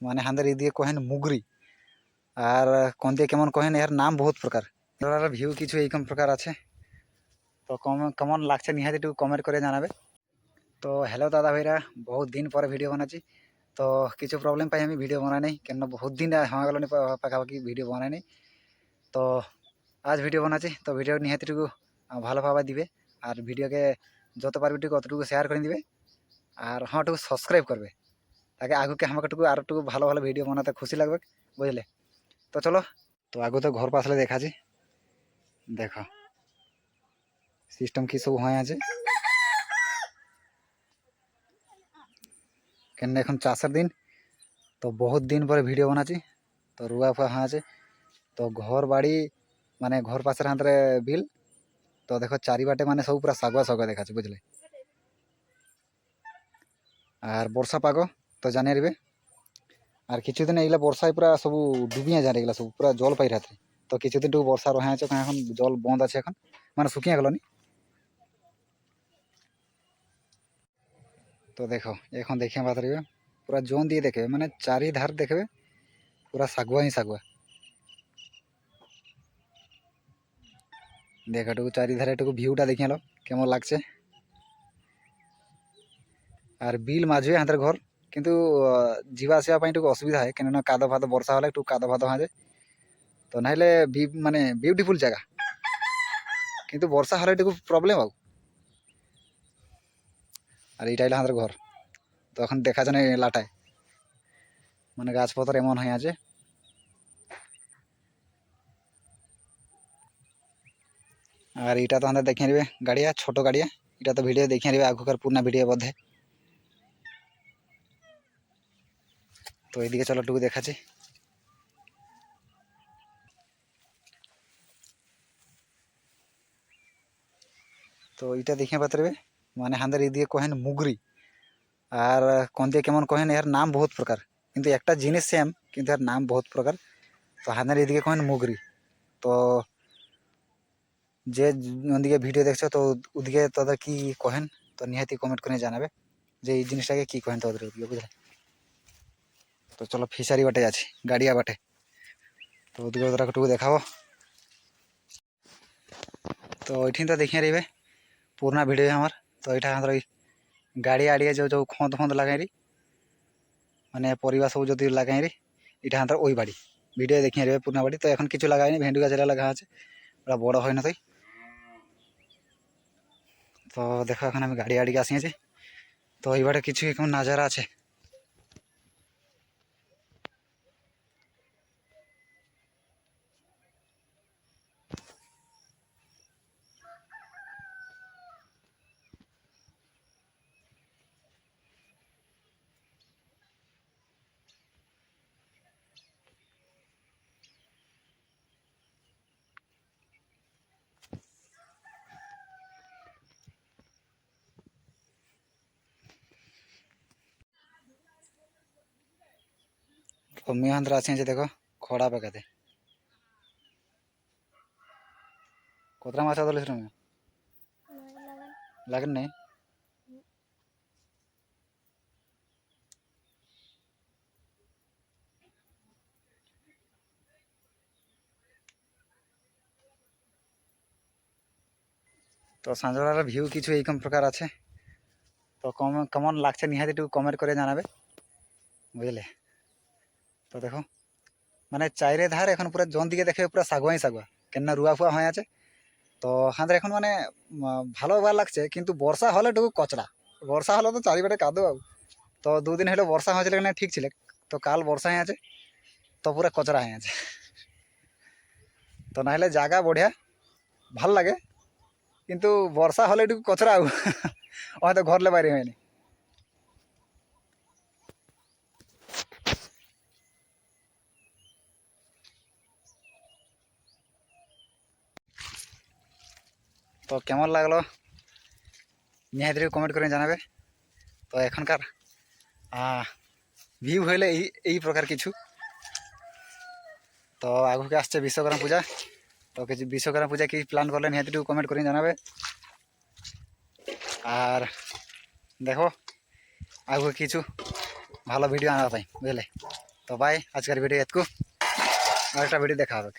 মানে হাঁদের দিয়ে কহেন মুগরি। আর কোন দিয়ে কেমন কহেন, এর নাম বহুত প্রকার। ভিউ কিছু এইরকম প্রকার আছে। তো কম, কেমন লাগছে নিহাতি একটু কমেন্ট করে জানাবে। তো হ্যালো দাদা ভাইরা, বহুত দিন পরে ভিডিও বানাচ্ছি। তো কিছু প্রবলেম পাই আমি ভিডিও বানাই নাই। কেন বহুত দিন হওয়া গেল পাখাপাখি ভিডিও বানাই নাই। তো আজ ভিডিও বানাচ্ছি। তো ভিডিও নিহাতিটুকু ভালোভাবে দিবে। আর ভিডিওকে যত পারবে টুকু অতটুকু শেয়ার করে দিবে। আর হ্যাঁ টুকু সাবস্ক্রাইব করবে। তাকে আগুকে আমাকে টুকু আর একটু ভালো ভালো ভিডিও বানাতে খুশি লাগবে, বুঝলে? তো চলো, তো আগু তো ঘর পাশলে দেখাছি দেখো সিস্টেম কি সব হয়ে আছে? কেন এখন চাষের দিন, তো বহুত দিন পরে ভিডিও বানাচ্ছি, তো রুয়া ফুয়া হয়ে আছে। তো ঘর বাড়ি মানে ঘর পাশের হাতরে বিল, তো দেখো চারিবাটে মানে সব পুরা শাগুয়া শাগুয়া দেখাচ্ছে, বুঝলে? আর বর্ষা পাগ তো জানিয়ে দিবে। আর কিছুদিন এগুলা বর্ষায় পুরা সবু ডুবিয়ে যায় এগুলা সব, পুরা জল পাই রাত্রে। তো কিছুদিন টুকু বর্ষা রহে আছে এখন, জল বন্ধ আছে এখন। মানে শুকিয়ে গেল নি। তো দেখো, এখন দেখিয়ে পারিবে পুরা জোন দিয়ে দেখবে মানে চারিধার দেখবে, পুরা শাগুয়া হি শাগুয়া দেখো টুকু চারিধারে একটু ভিউটা দেখে এলো কেমন লাগছে। আর বিল মাঝে হাতের ঘর। কিন্তু আহ, ଯିବା ଆସିବା ପାଇଁ ଟିକେ ଅସୁବିଧା ହୁଏ କାହିଁକିନା କାଦ ଫାଦ ବର୍ଷା ହେଲେ একটু কাদো ফাদো হয়ে যায় তো নাহলে বি- মানে বিউটিফুল জায়গা কিন্তু বর্ষা হলে একটু প্রবলেম আও আর এইটা হলো আমাদের ঘর তো এখন দেখা যায় না লাটায় মানে গাছপত্র এমন হয়ে আছে আর এটা তো আমাদের দেখিয়ে নেবে গাড়িয়া ছোট গাড়িয়া এটা তো ভিডিও দেখিয়ে নেবে আগুকার পুরনা ভিডিও বোধে তো এদিকে চলো টুকু দেখাচ্ছি। তো এটা দেখিয়ে পাতরবে মানে হাঁদের এদিকে কহেন মুগরি। আর কোন দিয়ে কেমন কহেন, এর নাম বহুত প্রকার। কিন্তু একটা জিনিস সেম কিন্তু এর নাম বহুত প্রকার। তো হাঁদের এদিকে কহেন মুগরি। তো যে ওদিকে ভিডিও দেখছ, তো ওদিকে তাদের কি কহেন, তো নিহাতি কমেন্ট করে জানাবে যে এই জিনিসটাকে কী কহেন তোদের ওদিকে বুঝলে? তো চলো ফিশারি বাটে যাচ্ছি, গাড়িয়া বাটে। তো ওদিকে ওদের একটু দেখাবো। তো ওইঠিন তো দেখিয়ে রইবে পুরোনা ভিডিও আমার। তো এটা আমাদের ওই গাড়ি আড়িয়ে যে যে খঁদ ফঁদ লাগাইরি মানে পরিবা সব যদি লাগাইরি এটা আমাদের ওই বাড়ি। ভিডিও দেখিয়ে রইবে পুরোনা বাড়ি। তো এখন কিছু লাগাইনি ভেন্ডি গাছ লাগা আছে ওরা বড় হয় না তাই। তো দেখো এখন আমি গাড়ি আড়িকে আসিয়েছি। তো এই বাড়ি কিছু এখন নাজারা আছে। তো মেহান্দ্র আসিয়েছে দেখো খড়া পাকাতে কতটা মাছ ধরেছিল তুমি লাগেন নাই তো সাঁজবেলার ভিউ কিছু এইরকম প্রকার আছে তো কম কেমন লাগছে নিহাতি একটু কমেন্ট করে জানাবে বুঝলে তো দেখো মানে চাইরে ধার এখন পুরো জন দিকে দেখে পুরো সাগুয়াই সাগুয়া কেননা রুয়া ফুয়া হয়ে আছে। তো হাঁদের এখন মানে ভালো বার লাগছে, কিন্তু বর্ষা হলে টুকু কচড়া বর্ষা হলে তো চারিপাটে কাদো আর। তো দুদিন হলো বর্ষা হয়েছিল কিনা ঠিক ছিল। তো কাল বর্ষা হয়ে আছে, তো পুরো কচড়া হয়ে আছে। তো নাহলে জায়গা বঢ়িয়া, ভালো লাগে। কিন্তু বর্ষা হলে একটু কচড়া আর। হয়তো ঘরলে বাইরে হয়নি তো কেমন লাগল? নিহাতি কমেন্ট করে জানাবে। তো এখনকার ভিউ হইলে এই এই প্রকার কিছু। তো আগুকে আসছে বিশ্বকর্মা পূজা। তো কিছু বিশ্বকর্মা পূজা কি প্ল্যান করলে নিহাতি কমেন্ট করে জানাবে। আর দেখো, আগুকে কিছু ভালো ভিডিও আনার পাই বুঝলে? তো ভাই আজকের ভিডিও এতকু আরেকটা ভিডিও দেখা হবে।